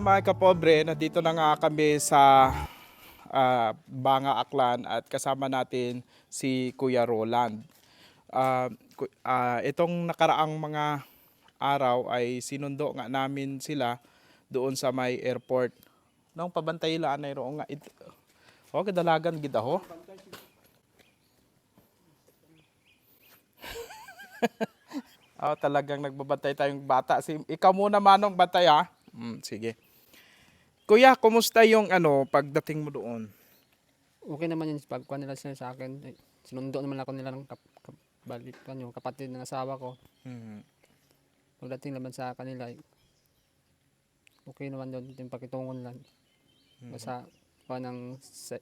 mga kapobre, nandito na nga kami sa ah, Banga Aklan at kasama natin si Kuya Roland. Ku- ah, itong nakaraang mga araw ay sinundo nga namin sila doon sa may airport. Nung pabantay laan na nga. It, oh, kadalagan gid ako. Oh, talagang nagbabantay tayong bata. Si, ikaw muna manong bantay ha. Mm, sige. Kuya, kumusta yung ano pagdating mo doon? Okay naman yun pagkuha nila sila sa akin. Eh, Sinundo naman ako nila ng kap, kap, balik, ano, kapatid ng asawa ko. Mhm. Pagdating naman sa kanila, eh, okay naman doon yung pakitungon lang. Basta pa ng se,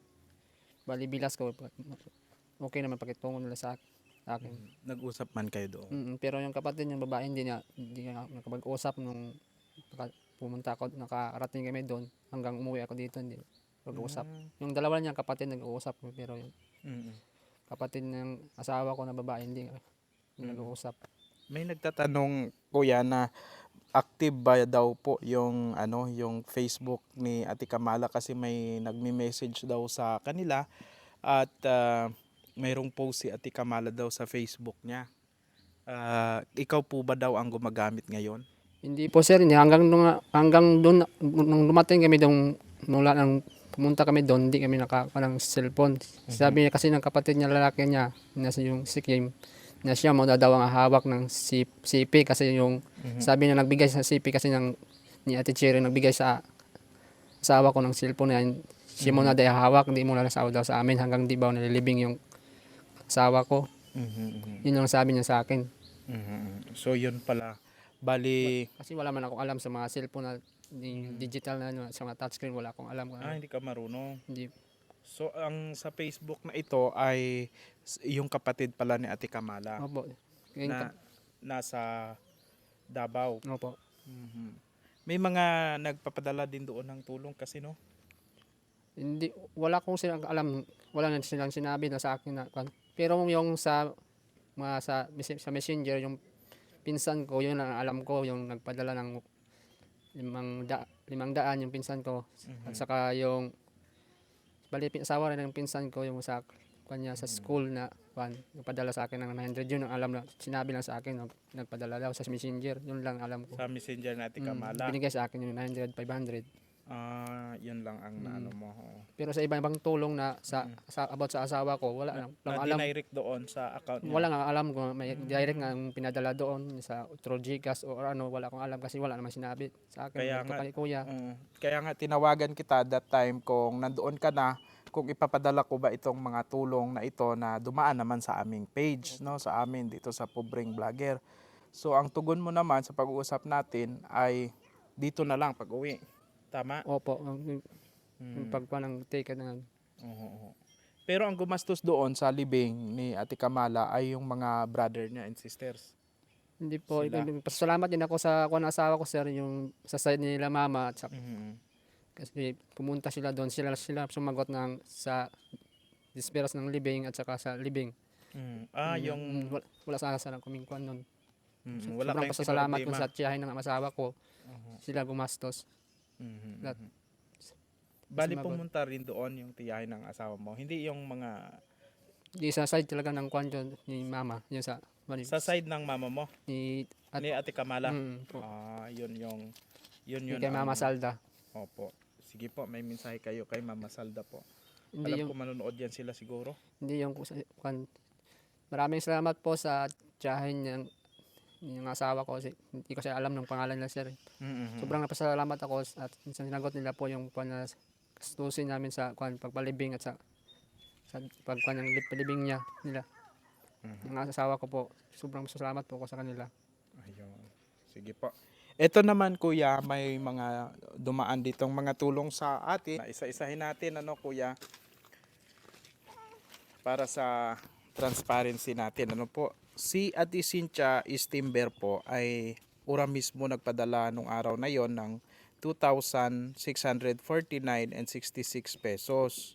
bali bilas ko, pa- okay naman pakitungon nila sa, sa akin. Nag-usap man kayo doon. Mm, pero yung kapatid yung babae hindi niya hindi niya nakapag-usap nung pumunta ako nakarating kami doon hanggang umuwi ako dito hindi nag-uusap. Yung dalawa niya kapatid nag-uusap pero yung Mhm. kapatid ng asawa ko na babae hindi hindi nag-uusap. May nagtatanong kuya na active ba daw po yung ano yung Facebook ni Ate Kamala kasi may nagme-message daw sa kanila at ah, mayroong post si Ate Kamala daw sa Facebook niya. Ah, ikaw po ba daw ang gumagamit ngayon? Hindi po sir, hindi hanggang nung, hanggang doon nung dumating kami doon mula nang pumunta kami doon, hindi kami nakakuha ng cellphone. Sabi niya kasi ng kapatid niya lalaki niya, na yung si Kim, na siya mo daw ang hawak ng CP kasi yung sabi niya nagbigay sa CP kasi ng ni Ate Cherry nagbigay sa asawa ko ng cellphone na yan. Siya mo na daw hawak, hindi mo na nasawa daw sa amin hanggang di ba nalilibing yung asawa ko. Yun lang sabi niya sa akin. Mhm. So yun pala. Bali, Kasi wala man akong alam sa mga cellphone na di- digital na ano, sa mga touchscreen, wala akong alam. kung ah, ano. hindi ka marunong. Hindi, So ang sa Facebook na ito ay s- yung kapatid pala ni Ate Kamala opo. Ngayon na ka- nasa Davao. opo. Mhm. May mga nagpapadala din doon ng tulong kasi no. Hindi, wala akong silang alam, wala na silang sinabi na sa akin na, kwan. pero yung sa, mga sa, sa messenger, yung pinsan ko, yun ang alam ko, yung nagpadala ng limang, da, limang daan yung pinsan ko. At saka yung, bali, asawa rin ng pinsan ko, yung sa, kanya sa school na, kwan, nagpadala sa akin ng 900, yun ang alam na, sinabi lang sa akin, nag- nagpadala daw sa messenger, yun lang alam ko. Sa messenger na Ate Mm, Kamala. binigay sa akin yung 900, 500. Ah, yun lang ang Mm. ano mo. oo. Pero sa ibang ibang tulong na sa, sa about sa asawa ko, wala lang, Na lang alam. dinirect doon sa account niya. Wala nga alam kung may direct nga ang pinadala doon sa through Gcash o ano, wala akong alam kasi wala naman sinabi sa akin. Kaya Ito nga- kay kuya. Oo. Kaya nga tinawagan kita that time kung nandoon ka na kung ipapadala ko ba itong mga tulong na ito na dumaan naman sa aming page no sa amin dito sa Pobreng Vlogger. So ang tugon mo naman sa pag-uusap natin ay dito na lang pag-uwi. Tama? Opo, ang yung Mm. pagpa ng take na Oo. Pero ang gumastos doon sa libing ni Ate Kamala ay yung mga brother niya and sisters. hindi po, Sila. pasalamat din ako sa kuha ng asawa ko sir, yung sa side nila mama at sa, Mhm. kasi pumunta sila doon, sila sila sumagot ng sa disperas ng libing at saka sa libing. Mm. Ah, Mm, yung mm, wala, wala sa sa kumingkuan noon. mm, wala Sobrang pasasalamat ko sa tiyahin ng asawa ko. Oo. Sila gumastos. Mhm, Lahat. mhm. Bali Sumagot. pumunta rin doon yung tiyahin ng asawa mo. Hindi yung mga Di sa side talaga ng kwan dyan, ni mama. Yun sa, bali, sa side ng mama mo ni, at, ni Ate Kamala. mm, po, Ah, yun yung yun yun. kay mama Salda. Opo. Sige po, may mensahe kayo kay Mama Salda po. Hindi Alam yung, ko manonood yan sila siguro. hindi yung, kus- kwan, maraming salamat po sa tiyahin ng yung asawa ko. Kasi, hindi ko siya alam ng pangalan nila sir. Mhm. Sobrang napasalamat ako at sa sinagot nila po yung kwan na kastusin namin sa kwan, pagpalibing at sa sa pagkwan ng palibing niya nila. Mhm. Ang asawa ko po, sobrang salamat po ako sa kanila. Ayun. Sige po. Ito naman kuya, may mga dumaan ditong mga tulong sa atin. Isa-isahin natin ano kuya para sa transparency natin. Ano po? Si Ate Cynthia Istimber po ay ura mismo nagpadala nung araw na yon ng 2,649 and 66 pesos.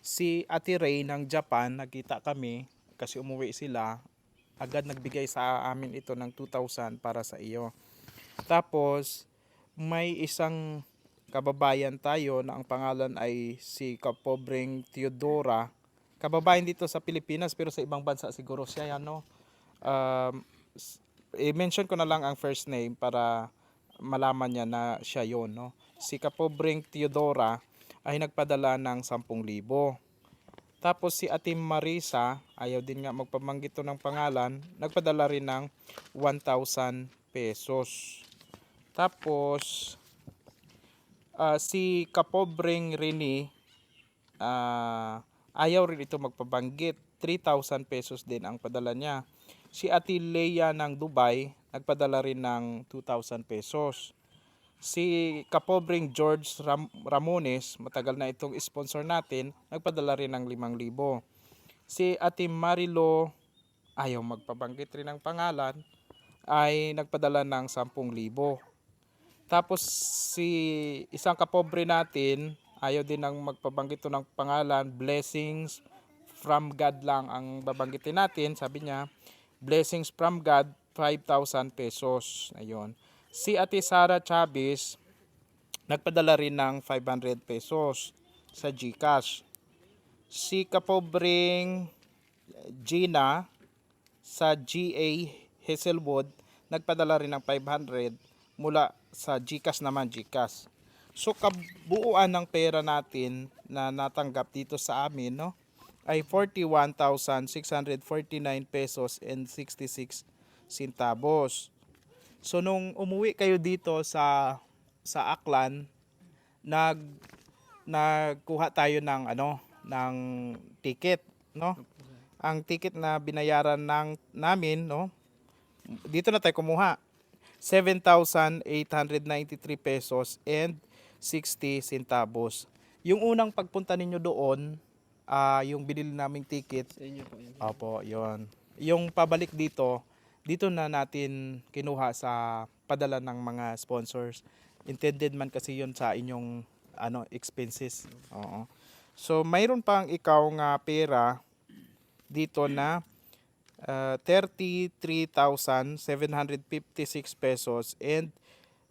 Si Ate Ray ng Japan, nakita kami kasi umuwi sila, agad nagbigay sa amin ito ng 2,000 para sa iyo. Tapos, may isang kababayan tayo na ang pangalan ay si Kapobreng Teodora. Kababayan dito sa Pilipinas pero sa ibang bansa siguro siya yan, no? Um, i-mention ko na lang ang first name para malaman niya na siya yon no? Si Kapobreng Teodora ay nagpadala ng 10,000. Tapos si Ate Marisa, ayaw din nga magpabanggit to ng pangalan, nagpadala rin ng 1,000 pesos. Tapos ah, si Kapobreng Rini, ah, ayaw rin ito magpabanggit. 3,000 pesos din ang padala niya. Si Ate Leia ng Dubai, nagpadala rin ng 2,000 pesos. Si Kapobreng George Ram- Ramones, matagal na itong sponsor natin, nagpadala rin ng 5,000. Si Ate Marilo, ayaw magpabanggit rin ng pangalan, ay nagpadala ng 10,000. Tapos si isang kapobre natin, ayaw din ng magpabanggit ng pangalan, blessings from God lang ang babanggitin natin, sabi niya, blessings from God, 5,000 pesos. Ayun. Si Ate Sara Chavez, nagpadala rin ng 500 pesos sa GCash. Si kapobreng Gina sa GA Hazelwood, nagpadala rin ng 500 mula sa GCash naman, GCash. So kabuuan ng pera natin na natanggap dito sa amin, no, ay 41,649 pesos and 66 centavos. So nung umuwi kayo dito sa sa Aklan, nag nagkuha tayo ng ano, ng ticket, no? Ang ticket na binayaran ng namin, no? Dito na tayo kumuha. 7,893 pesos and 60 centavos. Yung unang pagpunta ninyo doon, ah yung binili naming ticket, Sa inyo po yun. Opo, yon. Yung pabalik dito, dito na natin kinuha sa padala ng mga sponsors. Intended man kasi yon sa inyong ano expenses. Oo. So mayroon pang ikaw nga pera dito na uh, 33,756 pesos and 6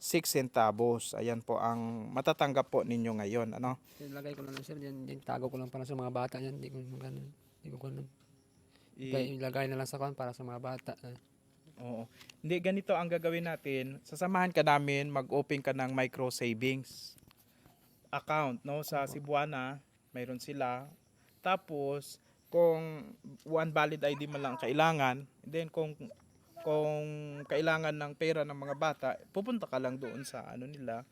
centavos. Ayan po ang matatanggap po ninyo ngayon, ano? Ilagay ko na lang sir, yan, yan, tago ko lang para sa mga bata yan. Hindi ko ganun. Hindi ko ganun. I- Kaya ilagay na lang sa kan para sa mga bata. Eh. Oo. Hindi, ganito ang gagawin natin. Sasamahan ka namin, mag-open ka ng micro savings account, no? Sa Cebuana, mayroon sila. Tapos, kung one valid ID man lang kailangan, then kung kung kailangan ng pera ng mga bata, pupunta ka lang doon sa ano nila,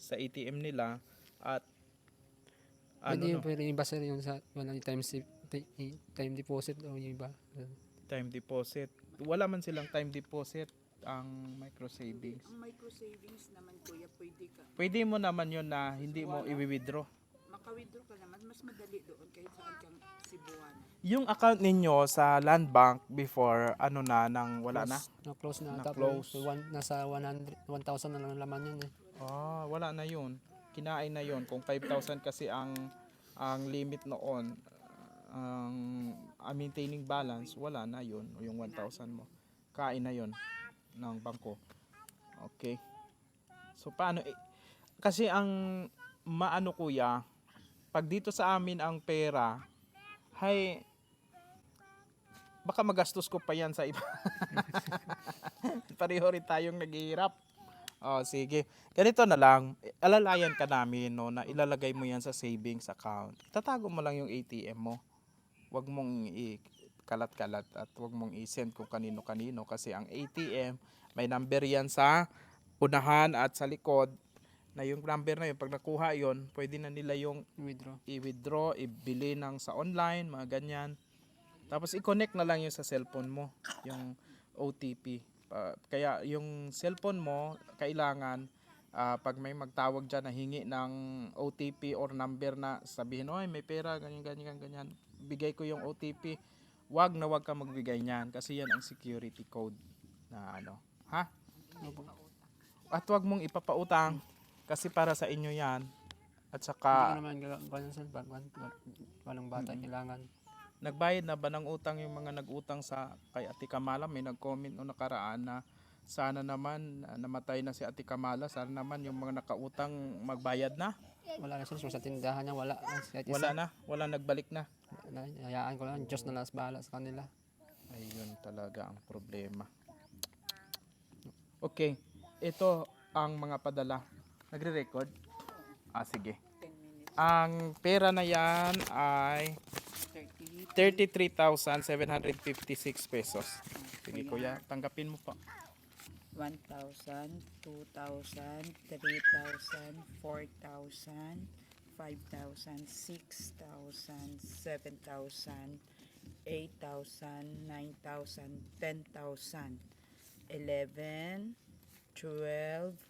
sa ATM nila at ano Pwede no, yung pwede yung iba sir yung sa wala yung time, time deposit o yung iba. time deposit. Wala man silang time deposit ang micro savings. Ang micro savings naman kuya, pwede ka. Pwede mo naman yun na hindi mo i-withdraw. Maka-withdraw ka naman, mas madali doon kahit saan kang Yung account ninyo sa Land Bank before, ano na, nang wala na? Na close na, Na ata. close. Pero One, nasa 100, 1,000 na lang ang laman yun eh. Ah, wala na yun. Kinain na yun. Kung 5,000 kasi ang ang limit noon, ang ang maintaining balance, wala na yun. Yung 1,000 mo. Kain na yun ng bangko. Okay. So, paano? eh, kasi ang maano kuya, pag dito sa amin ang pera, hay, baka magastos ko pa yan sa iba. Pareho rin tayong naghihirap. Oh, sige. Ganito na lang, alalayan ka namin no na ilalagay mo yan sa savings account. Tatago mo lang yung ATM mo. Huwag mong i-kalat-kalat at huwag mong i-send kung kanino-kanino kasi ang ATM may number yan sa unahan at sa likod na yung number na yun, pag nakuha yon pwede na nila yung Withdraw. i-withdraw, ibili ng sa online, mga ganyan. Tapos i-connect na lang yung sa cellphone mo, yung OTP. Kaya yung cellphone mo, kailangan ah, pag may magtawag dyan na hingi ng OTP or number na sabihin, oy may pera, ganyan, ganyan, ganyan, bigay ko yung OTP. Wag na wag ka magbigay niyan kasi yan ang security code na ano. Ha? At wag mong ipapautang kasi para sa inyo yan. At Hindi saka, ko naman sir. Pag walang bata kailangan. Nagbayad na ba ng utang yung mga nag-utang sa kay Ate Kamala? May nag-comment no nakaraan na Sana naman ah, namatay na si Ate Kamala. Sana naman yung mga nakautang magbayad na. Wala na sir, sa tindahan niya, wala. Kahit isa. Wala na, wala nagbalik na. Wala, hayaan ko lang, Diyos na lang bahala sa kanila. Ayun talaga ang problema. Okay, ito ang mga padala. Nagre-record? Ah, sige. 10 minutes, Ang pera na yan ay 30, 33,756 pesos. Sige kuya, tanggapin mo po. 1,000, 2,000, 3,000, 4,000, 5,000, 6,000, 7,000, 8,000, 9,000, 10,000, 11, 12,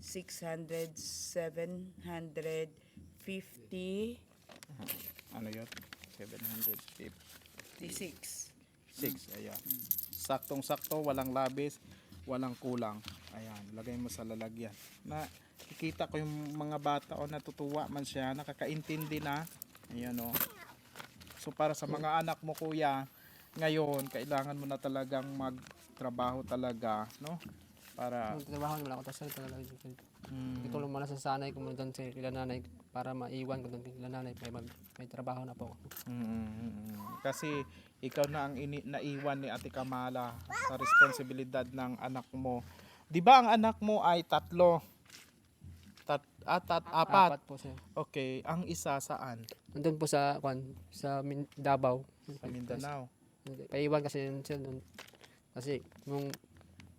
600, 750, Ano yun? 756. 6. Ayan. Saktong-sakto, walang labis, walang kulang. Ayan, lagay mo sa lalagyan. Na, kikita ko yung mga bata o natutuwa man siya, nakakaintindi na. Ayan o. So para sa mga anak mo kuya, ngayon, kailangan mo na talagang magtrabaho talaga, no? Para, Yung trabaho naman ako, tapos talaga. mm, Itulong mo na sa sanay ko muna sa kila nanay para maiwan ko doon kila nanay. May, mag, may trabaho na po. Mm, mm, mm. Kasi ikaw na ang ini- naiwan ni Ate Kamala sa responsibilidad ng anak mo. 'Di ba ang anak mo ay tatlo? Tat, ah, tat, apat. Apat po siya. Okay, ang isa saan? Nandun po sa, kwan, sa Min- Davao. Sa Mindanao. Paiwan kasi yun siya. Kasi nung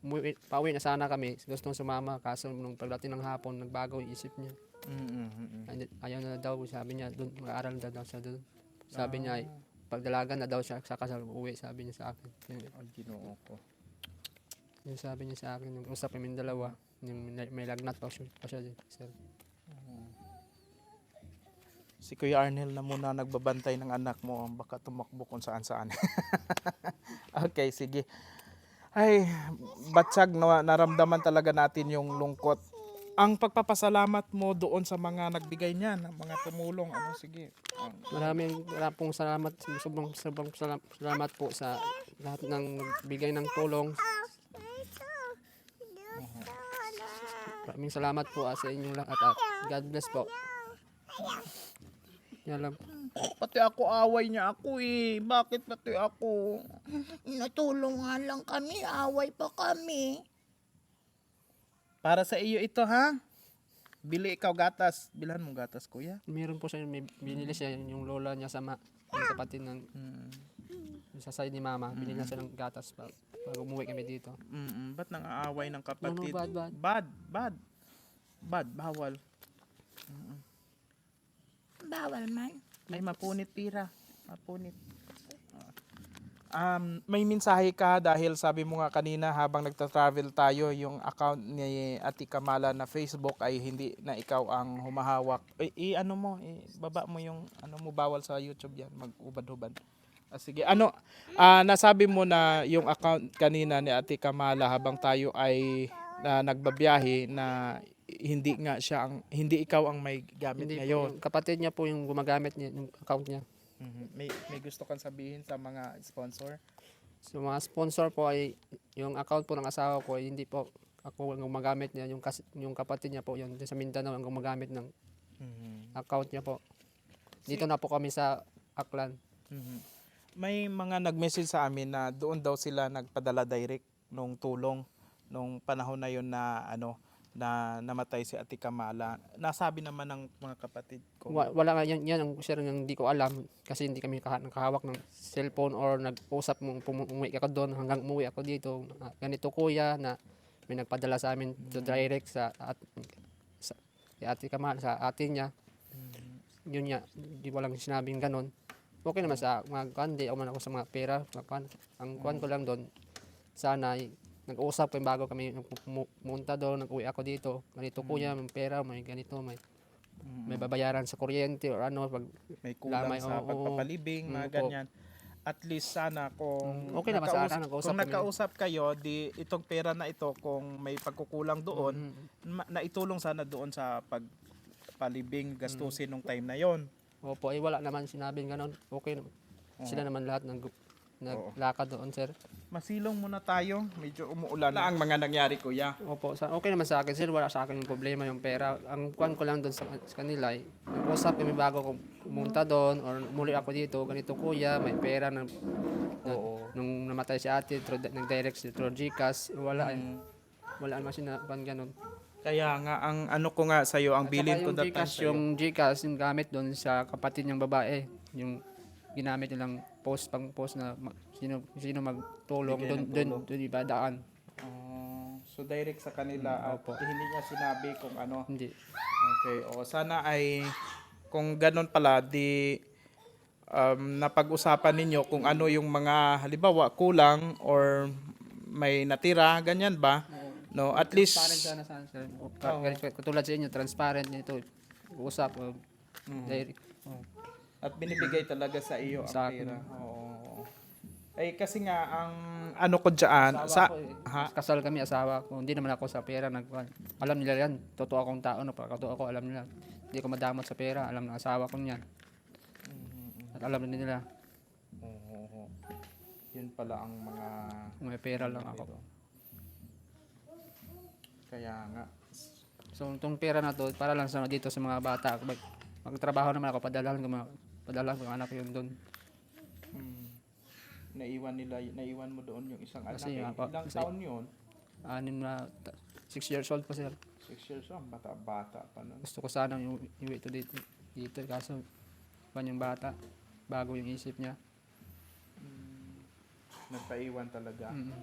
umuwi, pauwi na sana kami, gustong sumama. Kaso nung pagdating ng hapon, nagbago yung isip niya. Mm, mm, mm, mm. Ay- Ayaw na daw, sabi niya, doon, mag-aaral na daw siya doon. Sabi niya, ay, pagdalagan na daw siya, saka siya uwi, sabi niya sa akin. Ay, ginoo ko. yun sabi niya sa akin, yung usap kami dalawa, yung may, may lagnat pa siya, pa siya din, sir. Si Kuya Arnel na muna nagbabantay ng anak mo. Baka tumakbo kung saan saan. okay, sige. Ay, batsag na naramdaman talaga natin yung lungkot. Ang pagpapasalamat mo doon sa mga nagbigay niyan, mga tumulong, ano sige. Maraming maraming pong salamat, sobrang, sobrang salam- salamat po sa lahat ng bigay ng tulong. Maraming salamat po ah, sa inyong lahat at God bless po. Yan. Pati ako away niya ako eh. Bakit pati ako? Natulungan lang kami, away pa kami. Para sa iyo ito ha. Bili ikaw gatas. Bilhan mo gatas kuya. Meron po siya, may binili siya yung lola niya sa ma, yung kapatid ng Mm. sa side ni mama. Binili na siya ng gatas pa, pag umuwi kami dito. Mm, ba't nang aaway ng No, no, kapatid? bad, bad. Bad, bad. Bad, bawal. Bawal man. Ay, mapunit pira. Mapunit. Um, may mensahe ka dahil sabi mo nga kanina habang nagta-travel tayo, yung account ni Ate Kamala na Facebook ay hindi na ikaw ang humahawak. I, i- ano mo, i, baba mo yung ano mo bawal sa YouTube yan, mag-ubad-ubad. Ah, sige, ano, ah, nasabi mo na yung account kanina ni Ate Kamala habang tayo ay na nagbabiyahe na hindi nga siya ang hindi ikaw ang may gamit Hindi po, ngayon. yung kapatid niya po yung gumagamit niya, yung account niya. Mhm. May may gusto kang sabihin sa mga sponsor? So mga sponsor po ay yung account po ng asawa ko ay hindi po ako ang gumagamit niya yung kas, yung kapatid niya po yun sa Mindanao ang gumagamit ng account niya po. Dito na po kami sa Aklan. Mhm. May mga nag-message sa amin na doon daw sila nagpadala direct nung tulong nung panahon na yon na ano na namatay si Ate Kamala. Nasabi naman ng mga kapatid ko. Wa- Wala nga yan, yan ang sir yung hindi ko alam kasi hindi kami naka- nakahawak ng cellphone or nag-usap mong umuwi ako doon hanggang umuwi ako dito. Ah, ganito kuya na may nagpadala sa amin to direct sa at sa kay ate Kamal sa ate niya. Yun nga, di walang sinabing ganun. Okay naman sa mga kuan, di ako man ako sa mga pera. mga kuan. Ang kuan ko lang doon, sana nag-usap kami bago kami pumu- pumunta doon, nag-uwi ako dito. Ganito kuya, may pera, may ganito, may may babayaran sa kuryente or ano pag may kulang Lamay, sa oo. pagpapalibing, mga Mm, ganyan. At least sana kung Mm, okay naman sa akin, nag-usap kung kami. nagkausap kayo, di itong pera na ito kung may pagkukulang doon, Mm-hmm. ma- naitulong sana doon sa pagpalibing Mm. gastusin nung time na yon. Opo, eh wala naman sinabing ganun. Okay naman. Sila naman lahat nag naglakad doon, sir. Masilong muna tayo, medyo umuulan na ang mga nangyari kuya. Opo, sa, okay naman sa akin, sir. Wala sa akin yung problema yung pera. Ang kwan ko lang doon sa, sa kanila, eh, nag-usap kami bago ko pumunta doon or muli ako dito. Ganito kuya, may pera na, na nung namatay si ate, through, nag-direct si through Gcash. Wala eh. Wala naman sinaban ganun. Kaya nga ang ano ko nga sa ang At bilin ko yung that time Gcash, sa'yo. yung Gcash, yung gamit doon sa kapatid niyang babae. Yung ginamit nilang post pang post na ma- sino sino magtulong Bigay doon ng doon tulong. doon iba daan. Oh, so direct sa kanila at opo. hindi niya sinabi kung ano. Hindi. Okay, o sana ay kung ganun pala di um, napag-usapan ninyo kung ano yung mga halimbawa kulang or may natira, ganyan ba? No, at least Transparent sana sana sir. O, ka- Katulad sa inyo, transparent nito. Usap. o, direct. At binibigay talaga sa iyo ang Sa akin. pera. Oo. Ay kasi nga ang ano ko diyan sa ko, eh. ha? Kasal kami, asawa ko. Hindi naman ako sa pera. Nag, alam nila yan. Totoo akong tao. Napakatotoo ako. Alam nila. Hindi ko madamot sa pera. Alam ng asawa ko yan. At alam din nila. Oo. Yun pala ang mga May pera lang ako. kaya nga So, itong pera na to, para lang sa dito sa mga bata. Mag, magtrabaho naman ako, padalahan ko, mga, padalahan ko ang anak yun doon. hmm, naiwan nila naiwan mo doon yung isang anak. Kasi eh. nga po, Ilang kasi- taon yun? Anim na, six years old pa sir. Six years old, bata-bata pa nun. Gusto ko sana yung iwi to dito. Dito, kaso, pan yung bata. Bago yung isip niya. Nagpaiwan talaga. Mm.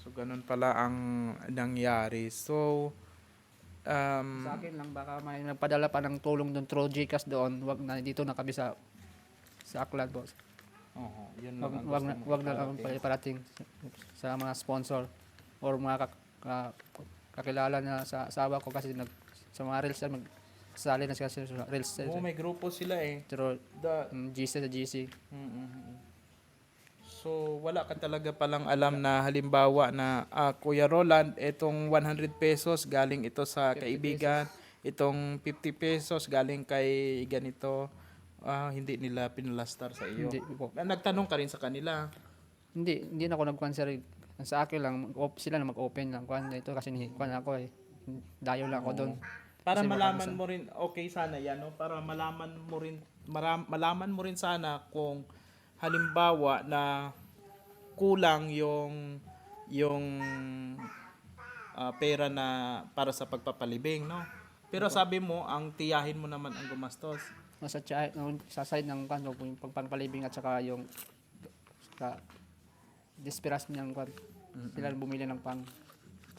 So, ganun pala ang nangyari. So, um, Sa akin lang, baka may nagpadala pa ng tulong doon through Gcash doon. Wag na, dito na kami sa sa Aklan, boss. oo, yun Wag, lang ang wag, na, wag na lang parating. sa mga sponsor or mga kak, ka- kakilala na sa asawa ko kasi nag, sa mga reels mag sali na sila sa reels Oo, may grupo sila eh. through The, um, GC sa GC. Mm-mm. So, wala ka talaga palang alam na halimbawa na ah, Kuya Roland, itong 100 pesos galing ito sa kaibigan, itong 50 pesos galing kay ganito, ah, hindi nila pinalastar sa iyo. Hindi. Ah, Nagtanong ka rin sa kanila. Hindi, hindi na ako nag-concert. Sa akin lang, op, sila na mag-open lang. Kuhan ito kasi ni kuhan ako eh. Dayo lang ako doon. Para Kasi malaman mo rin, okay sana yan, no? Para malaman mo rin, maram, malaman mo rin sana kung halimbawa na kulang yung yung ah, pera na para sa pagpapalibing, no? Pero sabi mo, ang tiyahin mo naman ang gumastos. Nasa no, sa side ng kuhan, no, yung pagpangpalibing at saka yung sa disperas niyang kuhan. Sila bumili ng pang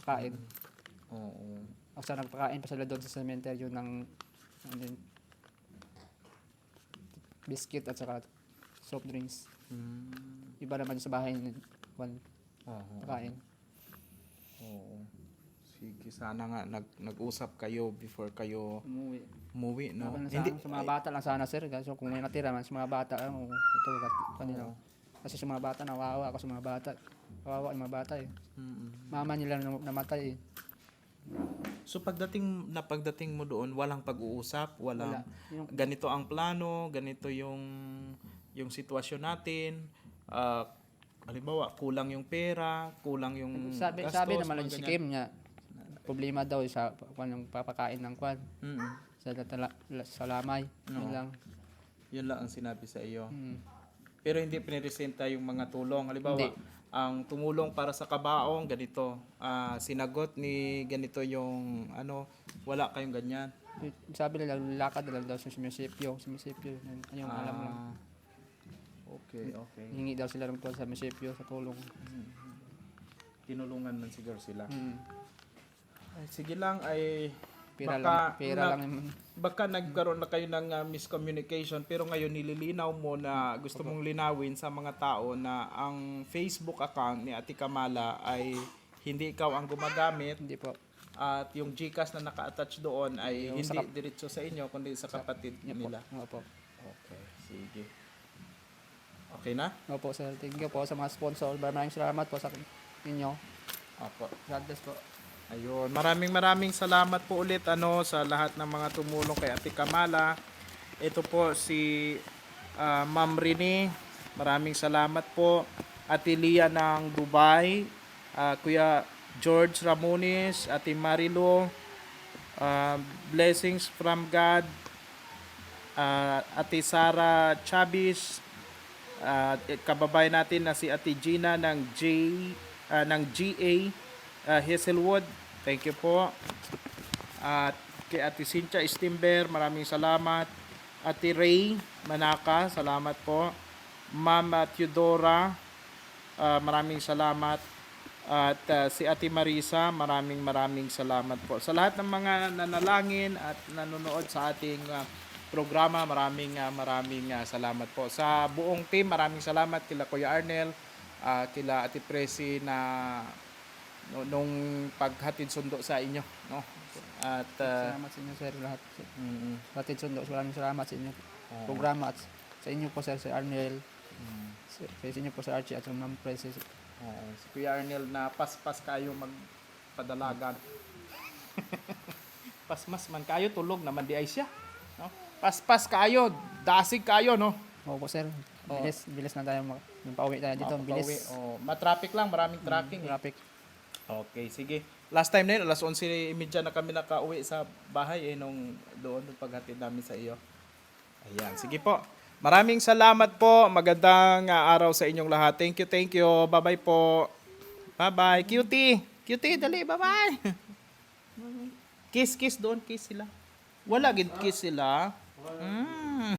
kain. Oo. Ako sa nagpakain pa sila doon sa cemetery ng ano yun, biscuit at saka soft drinks. Mm. Iba naman sa bahay ni Juan Oo. pakain. Oo. Sige, sana nga nag, nag-usap kayo before kayo Umuwi. umuwi, no? Laban sa, sa mga bata lang sana sir. So kung may natira man sa mga bata, ano, ito kanila. Kasi sa mga bata, nawawa ako sa mga bata. Kawawa yung mga bata eh. Mm-mm. Mama nila nam- namatay eh. So pagdating na pagdating mo doon, walang pag-uusap, walang Wala. Yung- ganito ang plano, ganito yung yung sitwasyon natin. Ah, halimbawa, kulang yung pera, kulang yung Sabi, gastos, sabi naman lang si. Kim niya, problema daw sa kwan yung papakain ng kwan. Mm-mm. Sa, tala- sa lamay. Yun lang. Yun lang ang sinabi sa iyo. Mm. Pero hindi piniresenta yung mga tulong. Halimbawa, Hindi. ang tumulong para sa kabaong, ganito. Ah, sinagot ni ganito yung ano, wala kayong ganyan. Sabi nila, lakad na lang daw sa munisipyo. Sa munisipyo. Yun yung alam lang. Okay, okay. Hingi daw sila ng tuwan sa munisipyo sa tulong. Tinulungan man siguro sila. Mm. Ay, sige lang ay Pira Baka lang, pira na- lang naman. Baka nagkaroon na kayo ng ah, miscommunication pero ngayon nililinaw mo na gusto mong linawin sa mga tao na ang Facebook account ni Ate Kamala ay hindi ikaw ang gumagamit Hindi po. at yung GCash na naka-attach doon ay Yung hindi sa- diretso sa inyo kundi sa kapatid Opo. nila. Opo. Okay, sige. Okay na? Opo, sir. Thank you po sa mga sponsor. Maraming salamat po sa inyo. Opo. God bless po. Ayun, maraming maraming salamat po ulit ano sa lahat ng mga tumulong kay Ate Kamala. Ito po si ah, Ma'am Rene. Maraming salamat po. Ate Lia ng Dubai, ah, Kuya George Ramones, Ate Marilo, ah, blessings from God, ah, Ate Sara Chabis, at kababayan natin na si Ate Gina ng J ah, ng GA ah, Hazelwood. Thank you po. At kay Ate Cynthia Stimber, maraming salamat. Ate Ray Manaka, salamat po. Ma'am Theodora, ah, maraming salamat. At ah, si Ate Marisa, maraming maraming salamat po. Sa lahat ng mga nanalangin at nanonood sa ating ah, programa, maraming ah, maraming ah, salamat po. Sa buong team, maraming salamat kila Kuya Arnel, ah, kila Ate Presi na no- nung paghatid sundo sa inyo, no? At ah, Salamat sa inyo, sir. Lahat. mm, Batid sundo. Maraming salamat sa inyo. Programa at sa inyo po, sir, si Arnel. Sa, sa inyo po, sa Archie at sa Ma'am Princess. Oo, si Kuya Arnel na paspas kayo magpadalagan. Pasmas man kayo, tulog naman di ay siya. Paspas kayo, dasig kayo, no? Opo, sir. Bilis, bilis na tayo. mag- Yung pauwi tayo dito. Makapauwi. Bilis. Oh, matraffic lang, maraming traffic. eh. Traffic. Okay, sige. Last time na yun, alas 11.30 na kami nakauwi sa bahay eh, nung doon, nung paghatid namin sa iyo. Ayan, sige po. Maraming salamat po. Magandang ah, araw sa inyong lahat. Thank you, thank you. Bye-bye po. Bye-bye. Cutie. Cutie, dali. Bye-bye. kiss, kiss doon. Kiss sila. Wala gid kiss sila. 嗯。